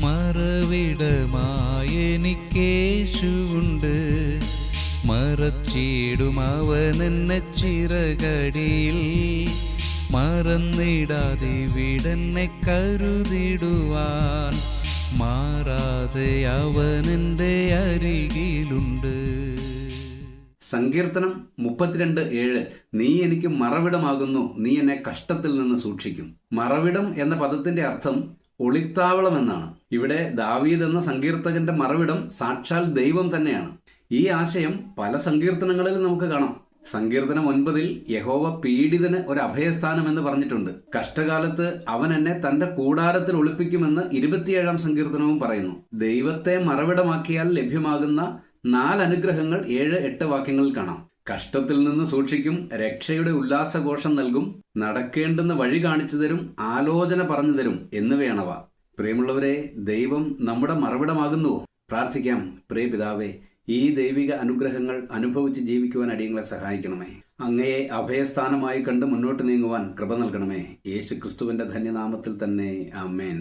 മറവിടമായെനിക്കേശുണ്ട് മറച്ചിടും അവനെന്നെ ചിറകടിയിൽ. മറന്നിടാതെ വിടന്നെ കരുതിടുവാൻ. മാറാതെ അവൻ അവനെന്റെ അരികിലുണ്ട്. സങ്കീർത്തനം മുപ്പത്തിരണ്ട് ഏഴ്. നീ എനിക്ക് മറവിടമാകുന്നു. നീ എന്നെ കഷ്ടത്തിൽ നിന്ന് സൂക്ഷിക്കും. മറവിടം എന്ന പദത്തിന്റെ അർത്ഥം ഒളിത്താവളം എന്നാണ് ഇവിടെ ദാവീദ് എന്ന സങ്കീർത്തകന്റെ മറവിടം സാക്ഷാൽ ദൈവം തന്നെയാണ്. ഈ ആശയം പല സങ്കീർത്തനങ്ങളിൽ നമുക്ക് കാണാം. സങ്കീർത്തനം ഒൻപതിൽ യഹോവ പീഡിതന് ഒരു അഭയസ്ഥാനം എന്ന് പറഞ്ഞിട്ടുണ്ട്. കഷ്ടകാലത്ത് അവൻ എന്നെ തന്റെ കൂടാരത്തിൽ ഒളിപ്പിക്കുമെന്ന് ഇരുപത്തിയേഴാം സങ്കീർത്തനവും പറയുന്നു. ദൈവത്തെ മറവിടമാക്കിയാൽ ലഭ്യമാകുന്ന നാല് അനുഗ്രഹങ്ങൾ ഏഴ് എട്ട് വാക്യങ്ങളിൽ കാണാം. കഷ്ടത്തിൽ നിന്ന് സൂക്ഷിക്കും രക്ഷയുടെ ഉല്ലാസഘോഷം നൽകും നടക്കേണ്ടുന്ന വഴി കാണിച്ചു തരും ആലോചന പറഞ്ഞു തരും എന്നിവയാണവ പ്രിയമുള്ളവരെ ദൈവം നമ്മുടെ മറവിടമാകുന്നുവോ പ്രാർത്ഥിക്കാം പ്രിയ പിതാവേ ഈ ദൈവിക അനുഗ്രഹങ്ങൾ അനുഭവിച്ച് ജീവിക്കുവാൻ അടിയങ്ങളെ സഹായിക്കണമേ. അങ്ങയെ അഭയസ്ഥാനമായി കണ്ട് മുന്നോട്ട് നീങ്ങുവാൻ കൃപ നൽകണമേ. യേശു ക്രിസ്തുവിന്റെ ധന്യനാമത്തിൽ തന്നെ ആമേൻ.